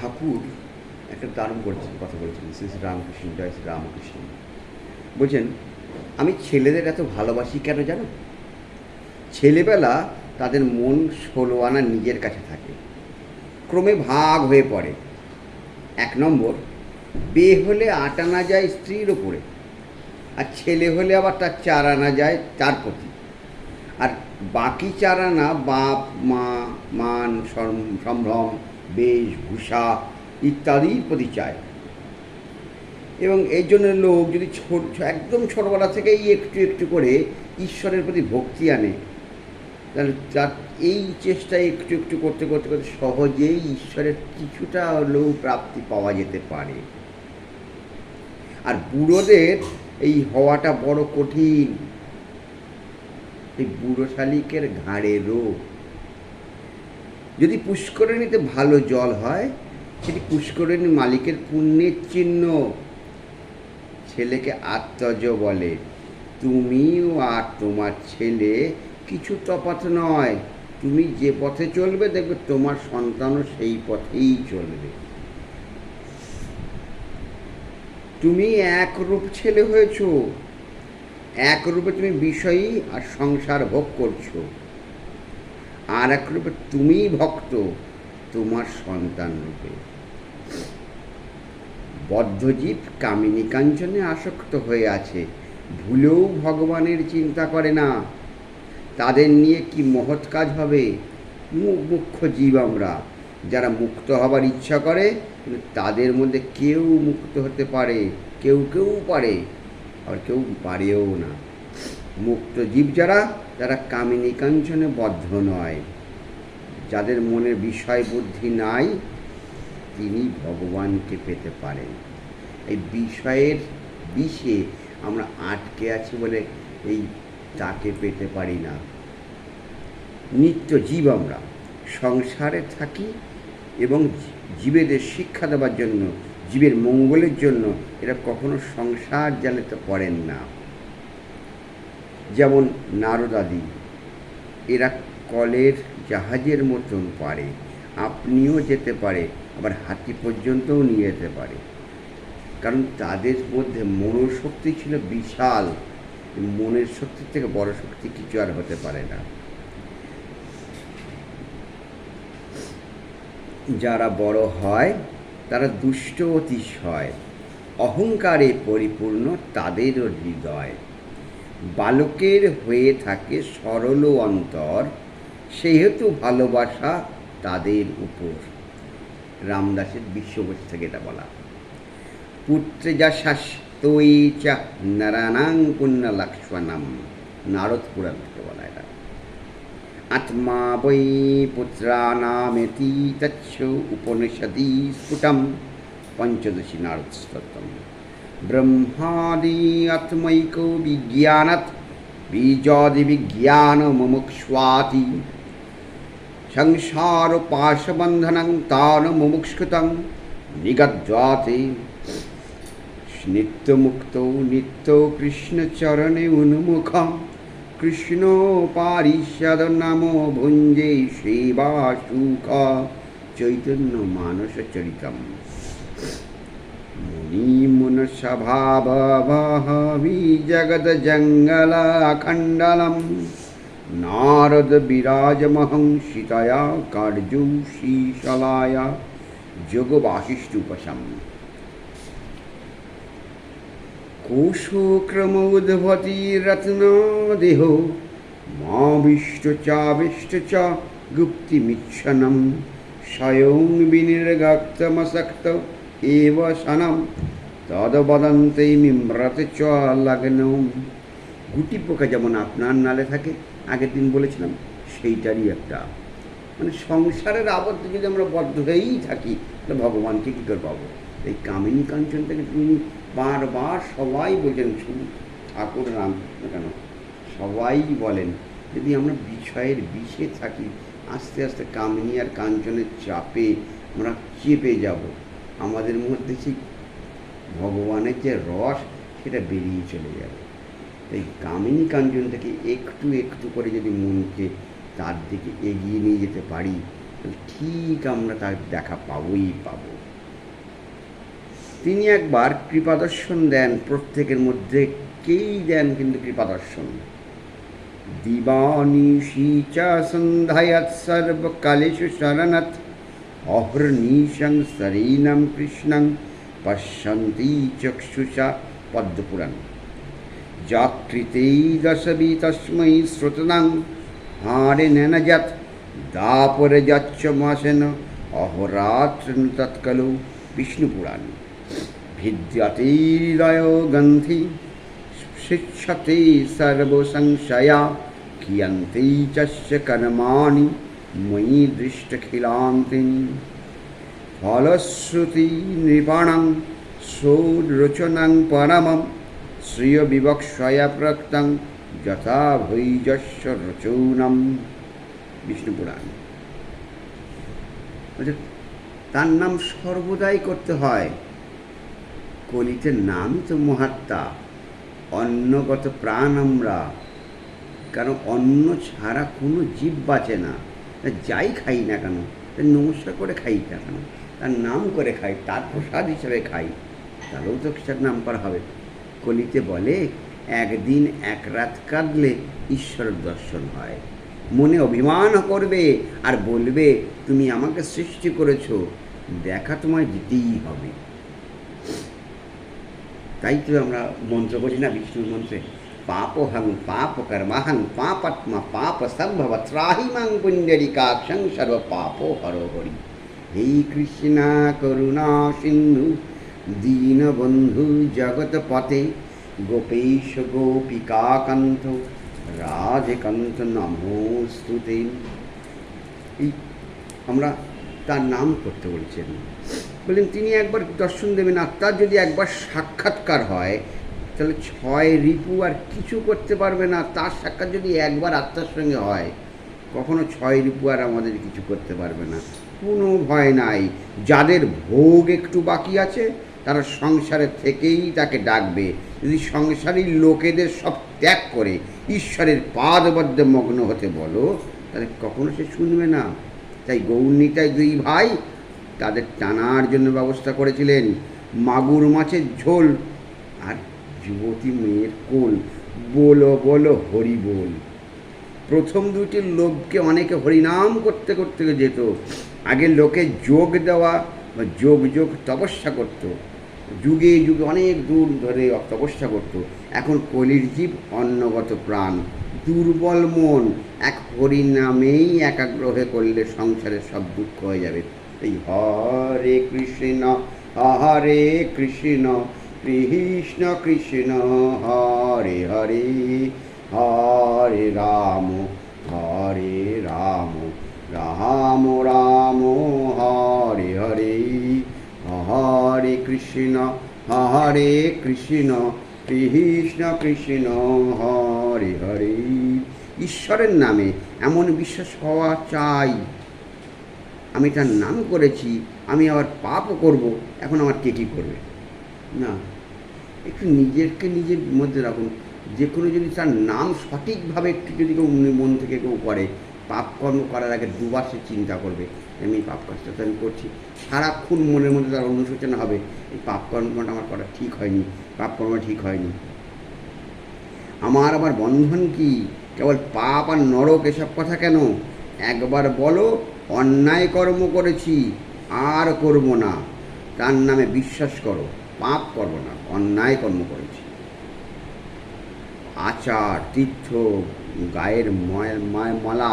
ঠাকুর একটা দারুণ করেছেন, কথা বলেছেন শ্রী রামকৃষ্ণ, জয় শ্রী রামকৃষ্ণ। বলছেন, আমি ছেলেদের এত ভালোবাসি কেন জানো? ছেলেবেলা তাদের মন ষোলো আনা নিজের কাছে থাকে। ক্রমে ভাগ হয়ে পড়ে। এক নম্বর, বিয়ে হলে আট আনা যায় স্ত্রীর ওপরে। আর ছেলে হলে আবার তার চার আনা যায় তার প্রতি। আর বাকি চার আনা বাপ, মা, মান সম্ভ্রম বেশভূষা ইত্যাদির প্রতি চায় এবং এই জন্য লোক যদি একদম ছোটবেলা থেকেই একটু একটু করে ঈশ্বরের প্রতি ভক্তি আনে, তাহলে তার এই চেষ্টা একটু একটু করতে করতে করতে সহজেই ঈশ্বরের কিছুটা হলেও প্রাপ্তি পাওয়া যেতে পারে। আর বুড়োদের এই হওয়াটা বড় কঠিন। এই বুড়ো শালিকের ঘাড়ে রোগ। যদি পুষ্করিণীতে ভালো জল হয়, সেটি পুষ্করিণী মালিকের পুণ্যের চিহ্ন। ছেলেকে আত্মজ বলে, তুমিও আর তোমার ছেলে কিছু তফাৎ নয়। তুমি যে পথে চলবে, দেখবে তোমার সন্তানও সেই পথেই চলবে। তুমি একরূপ ছেলে হয়েছো। একরূপে তুমি বিষয়ী আর সংসার ভোগ করছ। আর এক রূপে তুমিই ভক্ত, তোমার সন্তান রূপে। বদ্ধজীব কামিনী কাঞ্চনে আসক্ত হয়ে আছে, ভুলেও ভগবানের চিন্তা করে না। তাদের নিয়ে কি মহৎ কাজ হবে? মুখ্য জীব আমরা, যারা মুক্ত হবার ইচ্ছা করে তাদের মধ্যে কেউ মুক্ত হতে পারে, কেউ কেউ পারে, আর কেউ পারেও না। মুক্ত জীব যারা তারা কামিনী কাঞ্চনে বদ্ধ নয়। যাদের মনে বিষয় বুদ্ধি নাই, তিনি ভগবানকে পেতে পারেন। এই বিষয়ের বিষে আমরা আটকে আছি বলে এই তাকে পেতে পারি না। নিত্য জীব আমরা, সংসারে থাকি এবং জীবেদের শিক্ষা দেওয়ার জন্য, জীবের মঙ্গলের জন্য এরা কখনো সংসার জ্বালাতে পারেন না। যেমন নারদাদি এরা কলের জাহাজের মতন পারে, আপনিও যেতে পারে, আবার হাতি পর্যন্তও নিয়ে যেতে পারে। কারণ তাদের মধ্যে মনোশক্তি ছিল বিশাল। মনের শক্তির থেকে বড় শক্তি কিছু আর হতে পারে না। যারা বড় হয়, তারা দুষ্ট অতিশয় অহংকারে পরিপূর্ণ তাদেরও হৃদয়। বালকের হয়ে থাকে সরল অন্তর, সেহেতু ভালোবাসা তাদের উপর। রামদাসের বিশ্ববোধ থেকে এটা বলা। পুত্রে যা শাস্তই চা নারায়ণাং পুণ্য লক্ষ্মণম নারদ পুরাণ থেকে বলা এটা। আত্মা বৈ পুত্রানামেতি তচ্ছ উপনিষদি স্ফুটম, পঞ্চদশী নারদ স্তোত্রম ব্রহ্মাদি আত্মৈক বিজ্ঞানত বীজাদি বিজ্ঞান মুমুক্ষ্বাতি সংসার পাশবন্ধনং তান মুমুক্ষুতং নিগদ্যাতে নিত্যমুক্ত নিত্য কৃষ্ণচরণে উন্মুখ কৃষ্ণ পারিষদ নাম ভুঞ্জে সেবা সুখ চৈতন্য মানস চরিতম মুনিমুন সভাবি জগদ জঙ্গল খণ্ডলম নারদ বিরাজমহং সীতয়া কার্যু শীশলায়া যোগ বাসিষ্ঠুপশম কোশক্রম উদ্ভতি রত্নাদেহ মাবিষ্ট চাবিষ্ট চ গুপ্তিমিচ্ছনম স্বয়ং বিনির্গক্তমসক্ত এব সনম তদবদন্তে মিম্রত চ লগ্ন গুটি পোকা যেমন আপনার নালে থাকে, আগের দিন বলেছিলাম, সেইটারই একটা। মানে সংসারের আবদ্ধ যদি আমরা বদ্ধ হয়েই থাকি, তাহলে ভগবানকে কী করে পাবো? এই কামিনী কাঞ্চন থেকে তিনি বারবার সবাই বলছেন শুধু ঠাকুর রাম কেন? সবাই বলেন, যদি আমরা বিষয়ের বিষে থাকি, আস্তে আস্তে কামিনী আর কাঞ্চনের চাপে আমরা চেপে যাব। আমাদের মধ্যে সেই ভগবানের যে রস, সেটা বেরিয়ে চলে যাবে। এই কামিনী কাঞ্চন থেকে একটু একটু করে যদি মনকে তার দিকে এগিয়ে নিয়ে যেতে পারি ঠিক আমরা তার দেখা পাবই পাবো। তিনি একবার কৃপাদর্শন দেন, প্রত্যেকের মধ্যে কেই দেন কিন্তু কৃপাদর্শন দিবানিশি চ সন্ধ্যায়াত অহর্নিশং সরীনম কৃষ্ণং পশ্যন্তি চক্ষুষা পদ্মপুরাণ জাকৃতেই দশবি তস্मै শ্রুতনাং হারে নেনজাত দাপরে যাচ্ছ মাসেন অহরাত্র তৎকালো বিষ্ণুপুরাণ ভিদ্যতেহৃদয় গন্থি শিক্ষতে সর্বসংশয়া কিয়ন্তে চস্য কর্মাণি ময়ি দৃষ্টখিলান্তিনি ফলশ্রুতি নৃপাণং সৌরচনং পরমম শ্রিয় বিবক্ষয়া প্রক্তং যথা ভৈজস্য রচৌনম বিষ্ণু পুরাণ বলছে, তার নাম সর্বদাই করতে হয়। কলিতে নামই তো মহাত্মা অন্নগত প্রাণ আমরা। কারণ অন্ন ছাড়া কোনো জীব বাঁচে না। যাই খাই না কেন নমস্কার করে খাই না কেন। তার নাম করে খাই, তার প্রসাদ হিসেবে খাই। তাহলেও তো সেটার নাম করা হবে? কলিতে বলে, একদিন এক রাত কাঁদলে ঈশ্বরের দর্শন হয়। মনে অভিমান করবে আর বলবে, তুমি আমাকে সৃষ্টি করেছ, দেখা তোমায় দিতেই হবে। তাই তো আমরা মন্ত্র করি না বিষ্ণুর মন্ত্রে। পাপহং পাপ কর্মাহং পাপাত্মা পাপ সম্ভব ত্রাহিমাং পুণ্ডরিকাক্ষং সর্ব পাপ হর হরি। হে কৃষ্ণা, করুণা সিন্ধু, দীনবন্ধু পথে গোপেশ গোপিকাকান্ত রাজকান্ত নমস্তুতে আমরা তার নাম করতে বলছেন বললেন তিনি একবার দর্শন দেবেন, আর তার যদি একবার সাক্ষাৎকার হয়, তাহলে ছয় রিপু আর কিছু করতে পারবে না। তার সাক্ষাৎ যদি একবার আত্মার সঙ্গে হয়, কখনো ছয় রিপু আর আমাদের কিছু করতে পারবে না। কোনো ভয় নাই। যাদের ভোগ একটু বাকি আছে, তারা সংসারে থেকেই তাকে ডাকবে। যদি সংসারী লোকেদের সব ত্যাগ করে, ঈশ্বরের পাদবদ্ধ মগ্ন হতে বলো, তাহলে কখনো সে শুনবে না। তাই গৌরনীতায় দুই ভাই তাদের টানার জন্য ব্যবস্থা করেছিলেন। মাগুর মাছের ঝোল আর যুবতী মেয়ের কোল। বলো বলো, হরি বল। প্রথম দুইটির লোভকে অনেকে হরিনাম করতে করতে যেত। আগে লোকে যোগ দেওয়া বা যোগ যোগ তপস্যা করত। যুগে যুগে অনেক দূর ধরে তপস্যা করত। এখন কলির জীব অন্নগত প্রাণ, দুর্বল মন, এক হরিনামেই একাগ্র হয়ে করলে সংসারের সব দুঃখ হয়ে যাবে। এই হরে কৃষ্ণ হরে কৃষ্ণ কৃষ্ণ কৃষ্ণ, হরে হরে হরে রাম হরে রাম। রাম রাম, হরে হরে। হরে কৃষ্ণ হরে কৃষ্ণ। কৃষ্ণ কৃষ্ণ, হরে হরে। ঈশ্বরের নামে এমন বিশ্বাস হওয়া চাই। আমি তার নাম করেছি, আমি আবার পাপও করব, এখন আমার কে কী করবে? না, একটু নিজেকে নিজের মধ্যে রাখুন। যে কোনো যদি তার নাম সঠিকভাবে একটু যদি কেউ মন থেকে কেউ করে পাপ কর্ম করার আগে দুবার সে চিন্তা করবে, আমি এই পাপ কাজটা তো আমি করছি। সারাক্ষণ মনের মধ্যে তার অনুশোচনা হবে, এই পাপ কর্মটা আমার করা ঠিক হয়নি পাপ কর্ম ঠিক হয়নি। আমার আবার বন্ধন কি? কেবল পাপ আর নরক এসব কথা কেন? একবার বলো, অন্যায় কর্ম করেছি, আর করব না। তার নামে বিশ্বাস করো, পাপ করব না, অন্যায় কর্ম করেছি। আচার, তীর্থ, গায়ের ময় ময় মালা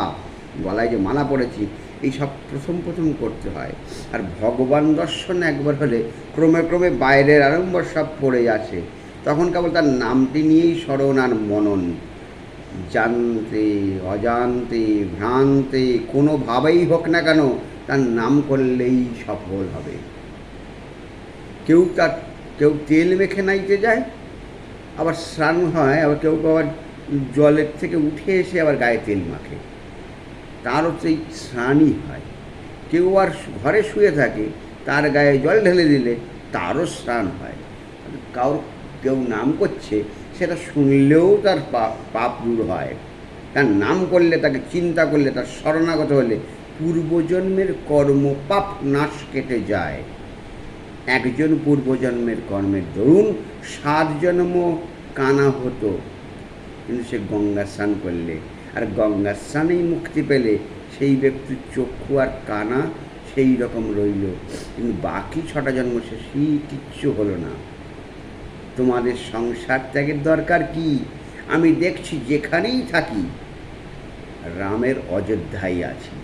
গলায় যে মালা পড়েছি এই সব প্রথম প্রথম করতে হয়। আর ভগবান দর্শন একবার হলে ক্রমে ক্রমে বাইরের আড়ম্বর সব পড়ে আসে। তখন কেবল তার নামটি নিয়েই স্মরণ আর মনন। জানতে, অজান্তে, ভ্রান্তে, কোনোভাবেই হোক না কেন তার নাম করলেই সফল হবে। কেউ তার, কেউ তেল মেখে নাইতে যায়, আবার স্নান হয়, আবার কেউ আবার জলের থেকে উঠে এসে আবার গায়ে তেল মাখে। তারও সেই স্নানই হয়। কেউ আর ঘরে শুয়ে থাকে, তার গায়ে জল ঢেলে দিলে তারও স্নান হয়। কারোর কেউ নাম করছে, সেটা শুনলেও তার পাপ পাপ দূর হয়। তার নাম করলে, তাকে চিন্তা করলে, তার শরণাগত হলে পূর্বজন্মের কর্ম পাপ নাশ কেটে যায়। একজন পূর্বজন্মের কর্মের দরুন সাত জন্ম কানা হতো। কিন্তু সে গঙ্গা স্নান করলে আর গঙ্গার স্নানেই মুক্তি পেলে সেই ব্যক্তির চক্ষু আর কানা সেই রকম রইল। কিন্তু বাকি ছটা জন্ম শেষই কিচ্ছু হলো না। তোমাদের সংসার ত্যাগের দরকার কি? আমি দেখছি যেখানেই থাকি রামের অযোধ্যায় আছি।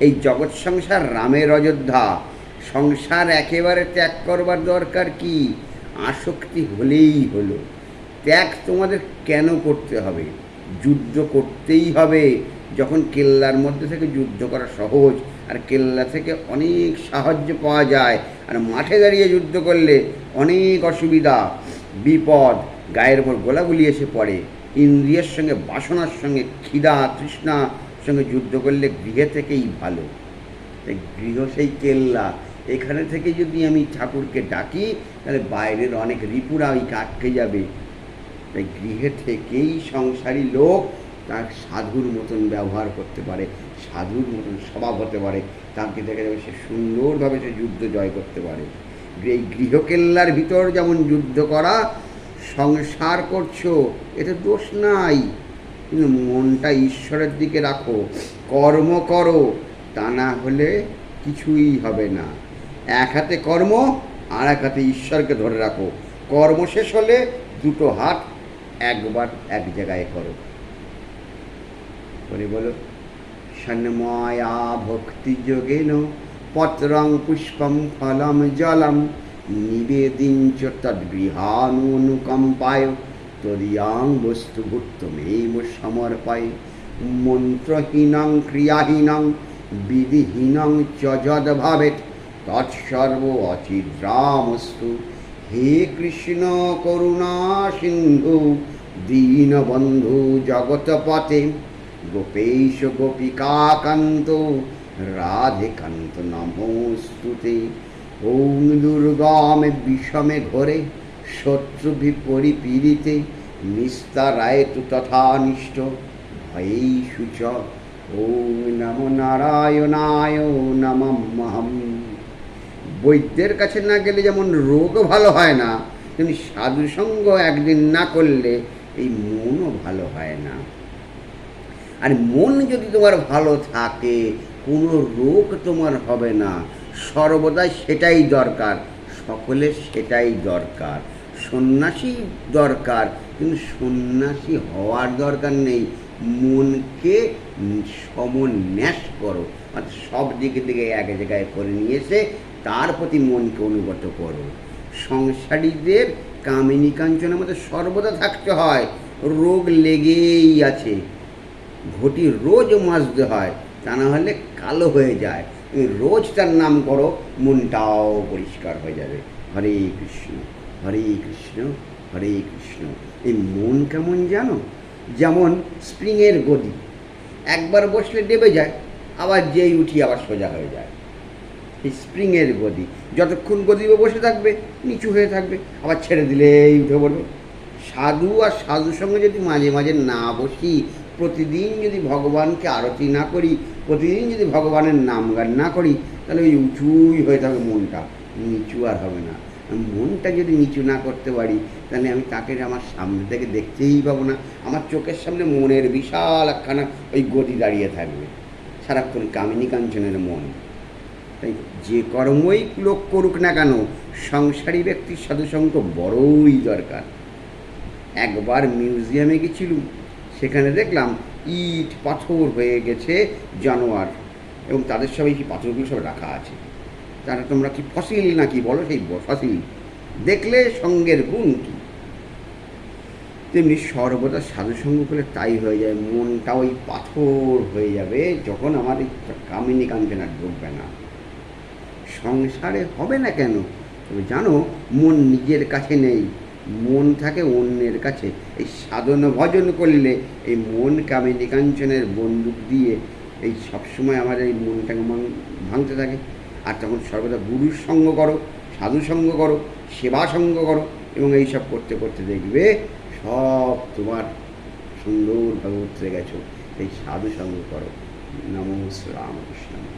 এই জগৎ সংসার রামের অযোধ্যা। সংসার একেবারে ত্যাগ করবার দরকার কি? আসক্তি হলেই হলো। ত্যাগ তোমাদের কেন করতে হবে? যুদ্ধ করতেই হবে। যখন কেল্লার মধ্যে থেকে যুদ্ধ করা সহজ, আর কেল্লা থেকে অনেক সাহায্য পাওয়া যায়, আর মাঠে দাঁড়িয়ে যুদ্ধ করলে অনেক অসুবিধা, বিপদ, গায়ের ওপর গোলাগুলি এসে পড়ে। ইন্দ্রিয়ের সঙ্গে, বাসনার সঙ্গে, খিদা তৃষ্ণার সঙ্গে যুদ্ধ করলে গৃহে থেকেই ভালো। গৃহ সেই কেল্লা। এখানে থেকে যদি আমি ঠাকুরকে ডাকি, তাহলে বাইরের অনেক রিপুরা ওই আটকে যাবে। তাই গৃহে থেকেই সংসারী লোক তার সাধুর মতন ব্যবহার করতে পারে, সাধুর মতন স্বভাব হতে পারে, তাকে দেখা যাবে সে সুন্দরভাবে সে যুদ্ধ জয় করতে পারে। এই গৃহকেল্লার ভিতর যেমন যুদ্ধ করা, সংসার করছ, এতে দোষ নাই। কিন্তু মনটা ঈশ্বরের দিকে রাখো, কর্ম করো, তা না হলে কিছুই হবে না। এক হাতে কর্ম, আর এক হাতে ঈশ্বরকে ধরে রাখো। কর্ম শেষ হলে দুটো হাত একবার এক জায়গায় করো। করে বলো সন্ময়া ভক্তি যোগেন পত্রং পুষ্পম ফলম জলম, নিবেদিঞ্চ তদ্গৃহানুকম্পায় তরিয়াং বস্তু ভুক্তমেব সমর্পায়, মন্ত্রহীনং ক্রিয়াহীনং, বিধিহীনং চ যদ্ভাবেত, তৎসর্ব অচিদ্রামস্তু হে কৃষ্ণ করুণা সিন্ধু, দীনবন্ধু জগৎপতে গোপেশ গোপিকাকান্ত, রাধেকান্ত নমস্তুতে। ওম দুর্গমে বিষমে ঘরে, শত্রু বিপরিপীড়িতে নিস্তারায় তু তথা নিষ্ঠ, ভয়েই শুচ। ওম নমো নারায়ণায় নমঃ বৈদ্যের কাছে না গেলে যেমন রোগ ভালো হয় না, তেমনি সাধুসঙ্গ একদিন না করলে এই মনও ভালো হয় না। আর মন যদি তোমার ভালো থাকে, কোনো রোগ তোমার হবে না। সর্বদাই সেটাই দরকার, সকলের সেটাই দরকার। সন্ন্যাসী দরকার, কিন্তু সন্ন্যাসী হওয়ার দরকার নেই। মনকে সমন্যাস করো। সব দিকে দিকে এক জায়গায় করে নিয়ে এসে তার প্রতি মনকে অনুগত করো। সংসারীদের কামিনী কাঞ্চনের মধ্যে সর্বদা থাকতে হয়, রোগ লেগেই আছে। ঘটি রোজ মাজতে হয়, তা না হলে কালো হয়ে যায়। তুমি রোজ তার নাম করো, মনটাও পরিষ্কার হয়ে যাবে। হরে কৃষ্ণ হরে কৃষ্ণ হরে কৃষ্ণ। এই মন কেমন জানো? যেমন স্প্রিংয়ের গদি একবার বসলে ডেবে যায়, আবার যেই উঠি আবার সোজা হয়ে যায়। স্প্রিংয়ের গদি। যতক্ষণ গদিবে বসে থাকবে, নিচু হয়ে থাকবে, আবার ছেড়ে দিলেই উঠে পড়বে। সাধু আর সাধুর সঙ্গে যদি মাঝে মাঝে না বসি, প্রতিদিন যদি ভগবানকে আরতি না করি, প্রতিদিন যদি ভগবানের নাম গান না করি, তাহলে ওই উঁচুই হয়ে থাকবে মনটা। নিচু আর হবে না। মনটা যদি নিচু না করতে পারি, তাহলে আমি তাকে আমার সামনে থেকে দেখতেই পাবো না। আমার চোখের সামনে মনের বিশাল একখানা ওই গতি দাঁড়িয়ে থাকবে। সারাক্ষণ কামিনী কাঞ্চনের মন। তাই যে কর্মই লোক করুক না কেন, সংসারী ব্যক্তির সাধুসঙ্গ বড়ই দরকার। একবার মিউজিয়ামে গেছিলুম, সেখানে দেখলাম ইট পাথর হয়ে গেছে জানোয়ার এবং তাদের সবাই এই পাথরগুলো সব রাখা আছে। তারা তোমরা কি ফসিল নাকি বলো? সেই ফসিল দেখলে সঙ্গের গুণ কি? তেমনি সর্বদা সাধুসঙ্গ করলে তাই হয়ে যায়, মনটা ওই পাথর হয়ে যাবে যখন আমার কামিনী কাঞ্চনা ঢুকবে না। সংসারে হবে না কেন? তবে জানো, মন নিজের কাছে নেই। মন থাকে অন্যের কাছে। এই সাধন ভজন করলে এই মন কামিনী কাঞ্চনের বন্দুক দিয়ে এই সবসময় আমার এই মনটাকে মান- ভাঙতে থাকে। আর তখন সর্বদা গুরুর সঙ্গ করো সাধু সঙ্গ করো, সেবা সঙ্গ করো এবং এই সব করতে করতে দেখবে সব তোমার সুন্দরভাবে উতরে গেছো। এই সাধু সঙ্গ করো। নমো শ্রীরামকৃষ্ণ